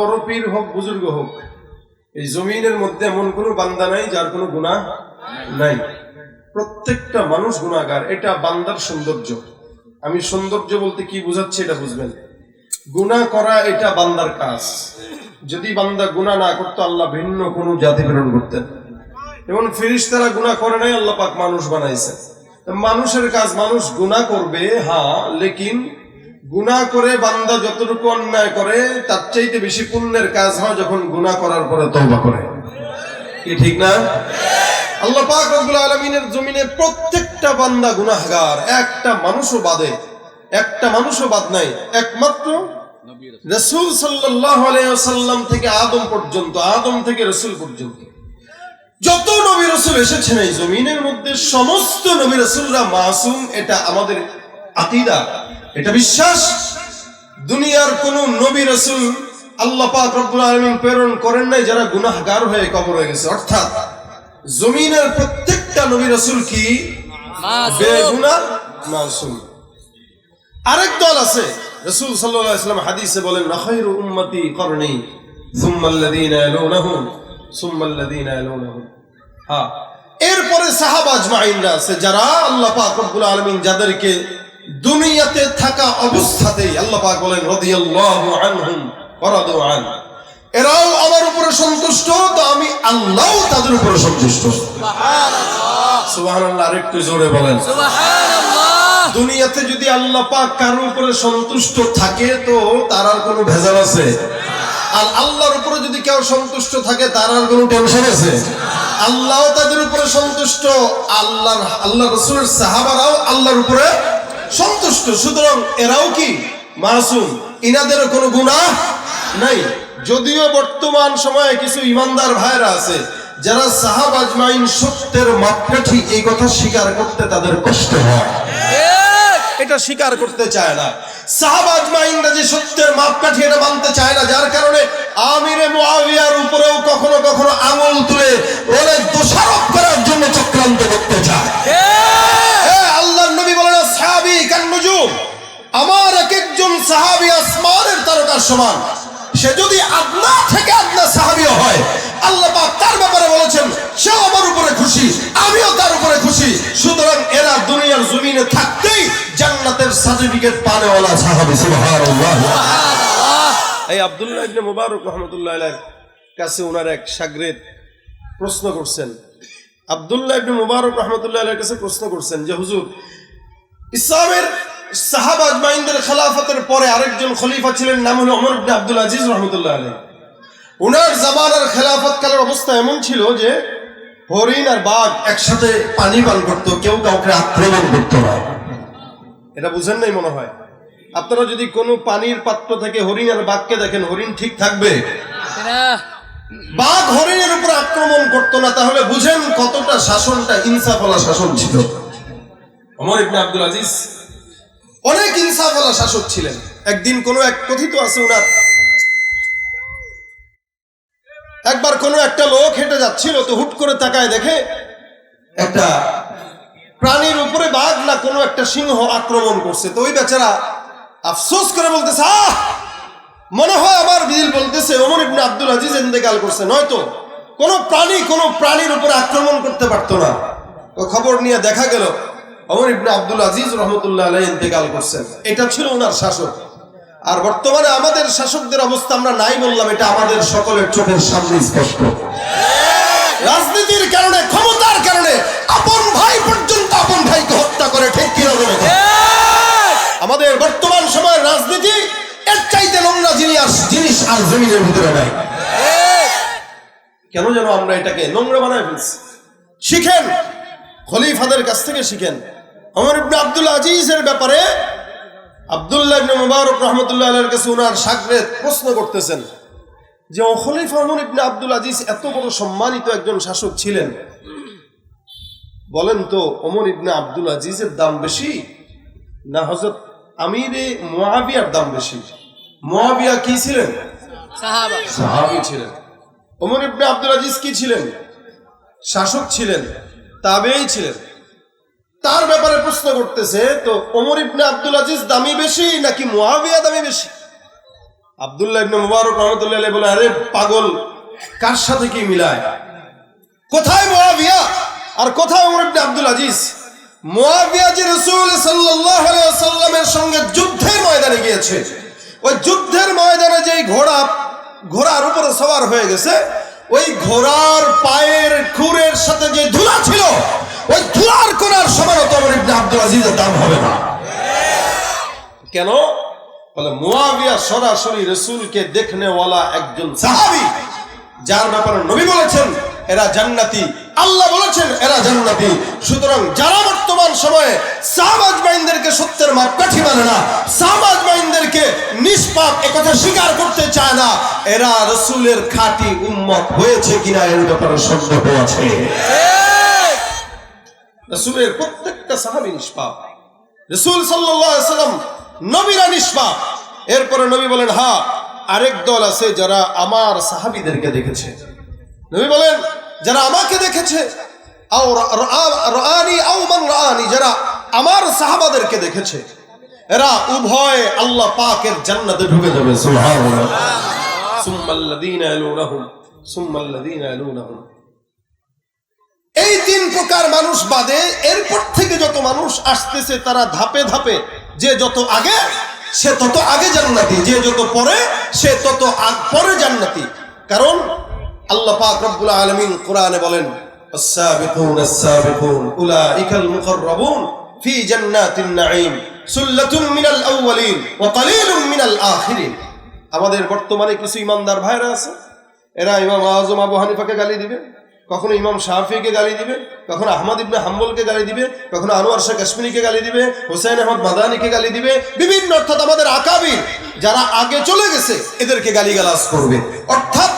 বড় পীর হোক, বুজুর্গ হোক, এই জমিনের মধ্যে এমন কোনো বান্দা নাই যার কোনো গুণা নাই। প্রত্যেকটা মানুষ গুণাগার এটা বান্দার সৌন্দর্য। আমি সৌন্দর্য বলতে কি বুঝাচ্ছি এটা বুঝবেন? গুণা করা এটা বান্দার কাজ। যদি বান্দা গুণা না করতো, আল্লাহ ভিন্ন কোনো জাতি প্রেরণ করতেন। এবং ফিরিস্তারা গুণা করে নাই, আল্লাহ পাক মানুষ বানাইছে। মানুষের কাজ, মানুষ গুণা করবে হ্যাঁ লেকিন গুণা করে বান্দা যতটুকু অন্যায় করে, তার চাইতে বেশি পুণ্যের কাজ হয় যখন গুণা করার পরে তওবা করে। কি ঠিক না? আল্লাহ পাক রব্বুল আলামিনের জমিনে প্রত্যেকটা বান্দা গুনাহগার। একটা মানুষও বাদে, একটা মানুষও বাদ নাই, একমাত্র রসুল সাল্লাল্লাহু আলাইহি ওয়াসাল্লাম থেকে আদম পর্যন্ত, আদম থেকে রসুল পর্যন্ত। যত নবী রসুল এসেছেন এই জমিনের মধ্যে, সমস্ত নবী রসুলরা মাসুম, এটা আমাদের আকিদা। এটা বিশ্বাস? দুনিয়ার কোন নবী রসুল আল্লাহ পাক রব্বুল আলামিন প্রেরণ করেন নাই যারা গুনাহগার হয়ে কবর হয়ে গেছে। অর্থাৎ জমিনের প্রত্যেকটা নবী রসুল কি? বেগুনা মাসুম। আরেক দল আছে রসুল আলাইহি হাদিসে বলেন নাখাইরু উম্মতি করনি সুম্মা আল্লাযীনা ইয়ালুনাহুম। সুম্মা হ্যাঁ। এরপরে সাহাবা আজমাইনরা আছে যারা আল্লাহ পাক রব্বুল আলামিন যাদেরকে দুনিয়াতে থাকা অবস্থাতেই আল্লাহ পাক বলেন রাদিয়াল্লাহু আনহুম ওয়া রাদু আন এরাও আমার উপরে সন্তুষ্ট তো আমি আল্লাহও তাদের উপরে সন্তুষ্ট। সুবহানাল্লাহ। আরেকটু জোরে বলেন। দুনিয়াতে যদি আল্লাহ পাক কারোর উপরে সন্তুষ্ট থাকে তো তার আর কোনো ভেজাল আছে? আর আল্লাহর উপরে যদি কেউ সন্তুষ্ট থাকে তার আর কোনো টেনশন আছে? আল্লাহ তাদের উপরে সন্তুষ্ট আল্লাহ আল্লাহ রসুলের সাহাবারাও আল্লাহর উপরে সন্তুষ্ট। সুতরাং এরাও কি? মাসুম। ইনাদেরও কোনো গুনাহ নাই? যদিও বর্তমান সময়ে কিছু ইমানদার ভাইরা আছে, যারা সাহাব আজমাইন সত্যের মাপকাঠি এই কথা স্বীকার করতে তাদের কষ্ট হয়। এটা স্বীকার করতে চায় না। সাহাবাজ মাইনরা যে সত্যের মাপকাঠি এটা মানতে চায় না, যার কারণে আমিরে মুআবিয়ার উপরেও কখনো কখনো আঙুল তুলে বলে, দোষারোপ তারকার সমান। সে যদি আদনা থেকে আদনা সাহাবিও হয়, আল্লাহ পাক তার ব্যাপারে বলেছেন, সেও আমার উপরে খুশি, আমিও তার উপরে খুশি। সুতরাং এরা দুনিয়ার জমিনে থাকতেই জান্নাতের সার্টিফিকেট পানেওয়ালা সাহাবি, সুবহানাল্লাহ। এই আব্দুল্লাহ ইবনে মুবারক রহমতুল্লাহ কাছে ওনার এক শাগরেদ প্রশ্ন করছেন। আব্দুল্লাহ ইবনে মুবারক রহমতুল্লাহ কাছে প্রশ্ন করছেন যে, হুজুর, ইসলামের সাহাবা আজমাইনদের খেলাফতের পরে আরেকজন খলিফা ছিলেন, নাম হলো ইবনে আব্দুল আজিজ রহমতুল্লাহ আলাইহি। ওনার জামানার খেলাফত কালের অবস্থা এমন ছিল যে, হরিণ আর বাঘ একসাথে পানি পান করতো, কেউ কাউকে আক্রমণ করতো না। এটা বুঝেন নাই মনে হয়? আপনারা যদি কোনো পানির পাত্র থেকে হরিণ আর বাঘকে দেখেন, হরিণ ঠিক থাকবে? বাঘ হরিণের উপর আক্রমণ করতো না, তাহলে বুঝেন কতটা শাসনটা ইনসাফওয়ালা শাসন ছিল। অমর ইবনে আব্দুল আজিজ অনেক ইনসাফওয়ালা শাসক ছিলেন। একদিন কোন এক কথিত আছে উনার। একবার কোন একটা লোক হেঁটে যাচ্ছিল তো হুট করে তাকায় দেখে একটা প্রাণীর উপরে বাঘ না কোনো একটা সিংহ আক্রমণ করছে। তো ওই বেচারা আফসোস করে বলতেছে, আহ! মনে হয় আমার বিল বলতেছে ওমর ইবনে আব্দুল আজিজ ইন্তেকাল করছে। নয়তো কোনো প্রাণী কোনো প্রাণীর উপরে আক্রমণ করতে পারতো না। খবর নিয়ে দেখা গেল ওমর ইবনে আব্দুল আজিজ রহমতুল্লাহ আলাই ইন্তেকাল করছেন। এটা ছিল ওনার শাসক। আর বর্তমানে আমাদের শাসকদের অবস্থা আমরা নাই বললাম, এটা আমাদের সকলের চোখের সামনে স্পষ্ট। রাজনীতির কারণে, ক্ষমতার কারণে আপন ভাই পর্যন্ত আপন ভাইকে হত্যা করে, ঠিক কিনা আমাদের বর্তমান সময়ের রাজনীতি এর চাইতে নোংরা জিনিস জিনিস আর জমিনের ভিতরে নাই। কেন যেন আমরা এটাকে নোংরা বানায় ফেলছি? শিখেন, খলিফাদের কাছ থেকে শিখেন। আমার ইবনে আব্দুল আজিজের ব্যাপারে আব্দুল্লাহ ইবনে মুবারক রহমতুল্লাহ আলাইহির কাছে ওনার সাগরেদ প্রশ্ন করতেছেন যে খলিফা ওমর ইবনে আব্দুল আজিজ এত বড় সম্মানিত একজন শাসক ছিলেন? বলেন তো ওমর ইবনে আব্দুল আজিজের দাম বেশি না হজরত আমিরে মুয়াবিয়ার দাম বেশি? মুয়াবিয়া কি ছিলেন? সাহাবি ছিলেন। ওমর ইবনে আব্দুল আজিজ কি ছিলেন? শাসক ছিলেন তাবেই ছিলেন। তার ব্যাপারে প্রশ্ন করতেছে, তো ওমর ইবনে আব্দুল আজিজ দামি বেশি নাকি মুয়াবিয়া দামি বেশি? আব্দুল্লাহ ইবনে মুবারক রহমতুল্লাহ বলে, আরে পাগল, কার সাথে কি মিলায়? কোথায় মুয়াবিয়া আর কোথায় ওমর ইবনে আব্দুল আজিজ? মুয়াবিয়া যে রাসূল সাল্লাল্লাহু আলাইহি ওয়াসাল্লামের সঙ্গে যুদ্ধের ময়দানে গিয়েছে। ওই যুদ্ধের ময়দানে যেই ঘোড়া, ঘোড়ার উপরে সওয়ার হয়ে গেছে, ওই ঘোড়ার পায়ের খুরের সাথে যে ধুলা ছিল ওই ধুলার কোনার সমান তো ওমর ইবনে আব্দুল আজিজের দাম হবে না। কেন? বলে মুয়াবিয়া সরাসরি রসুলকে দেখনেওয়ালা একজন সাহাবী। যার ব্যাপারে নবী বলেছেন এরা জান্নাতি। আল্লাহ বলেছেন এরা জান্নাতি। সুতরাং যারা বর্তমান সময়ে সামাজ বাইনদেরকে সত্যের মাপকাঠি মানে না সামাজ বাইনদেরকে নিষ্পাপ একথা স্বীকার করতে চায় না এরা রসুলের খাঁটি উম্মত হয়েছে কিনা এর ব্যাপারে সন্দেহ আছে। রসুলের প্রত্যেকটা সাহাবী নিষ্পাপ। রসুল সাল্লাম নবীরা নিষ্পাপ। এরপরে নবী বলেন, হা, আরেক দল আছে যারা আমার সাহাবিদেরকে দেখেছে। নবী বলেন, যারা আমাকে দেখেছে? যারা আমার সাহাবাদেরকে দেখেছে। এরা উভয় আল্লাহ পাকের জান্নাতে ঢুকে যাবে, সুবহানাল্লাহ। সুম্মাল্লাযীনা এই তিন প্রকার মানুষ বাদে এরপর থেকে যত মানুষ আসতেছে তারা ধাপে ধাপে যে যত আগে সে তত আগে জান্নাতি যে যত পরে সে তত আগ- পরে জান্নাতি কারণ আল্লাহ পাক রব্বুল আলামিন কোরআনে বলেন السابقون السابقون أولئك المقربون في جنات النعيم سلة من الأولين وقليل من الآخرين আমাদের বর্তমানে কিছু ইমানদার ভাইরা আছে এরা ইমাম আজম আবু হানিফাকে গালি দিবে কখনো ইমাম শাহফিকে গালি দিবে, কখনো আহমদ ইবনে হাম্বলকে গালি দিবে, কখনো আনোয়ার শাহ কাশ্মীরিকে গালি দিবে হোসেন আহমদ মাদানিকে গালি দিবে, বিভিন্ন অর্থাৎ আমাদের আকাবির যারা আগে চলে গেছে, এদেরকে গালিগালাজ করবে। অর্থাৎ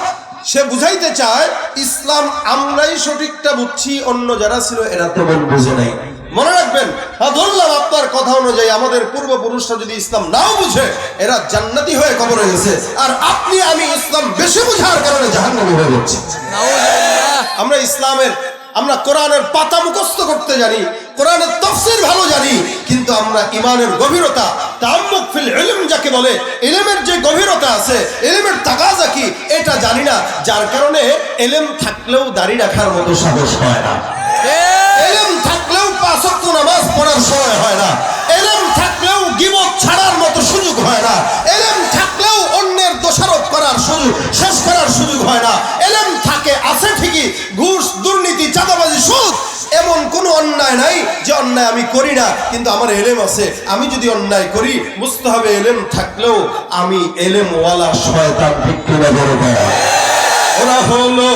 সে বুঝাইতে চায়, ইসলাম আমরাই সঠিকটা বুঝছি, অন্য যারা ছিল এরা তেমন বুঝে নাই। মনে রাখবেন হ্যাঁ ধরলাম আপনার কথা অনুযায়ী আমাদের পূর্বপুরুষরা যদি ইসলাম নাও বুঝে, এরা জান্নাতি হয়ে কবরে গেছে। আর আপনি, আমি ইসলাম বেশি বুঝার কারণে জাহান্নামী হয়ে যাচ্ছি আমরা ইসলামের, আমরা কোরআনের পাতা মুখস্থ করতে জানি, কোরআনের তফসির ভালো জানি, কিন্তু আমরা ইমানের গভীরতা, তাম্মুক যাকে বলে, ইলমের যে গভীরতা আছে, ইলমের তাকাজা কি, এটা জানি না, যার কারণে এলেম থাকলেও দাড়ি রাখার মতো সাহস হয় না। এলেম থাকলেও পাঁচ ওয়াক্ত নামাজ পড়ার সময় হয় না। এলেম থাকলেও গিবত ছাড়ার মতো সুযোগ হয় না। এলেম থাকলেও অন্যের দোষারোপ করার সুযোগ, শেষ করার সুযোগ হয় না। এলেম আছে ঠিকই, ঘুষ, দুর্নীতি, চাঁদাবাজি, সুদ, এমন কোনো অন্যায় নাই যে অন্যায় আমি করি না। কিন্তু আমার এলেম আছে, আমি যদি অন্যায় করি বুঝতে হবে এলেম থাকলেও আমি এলেমওয়ালা শয়তান বড় ওরা হলো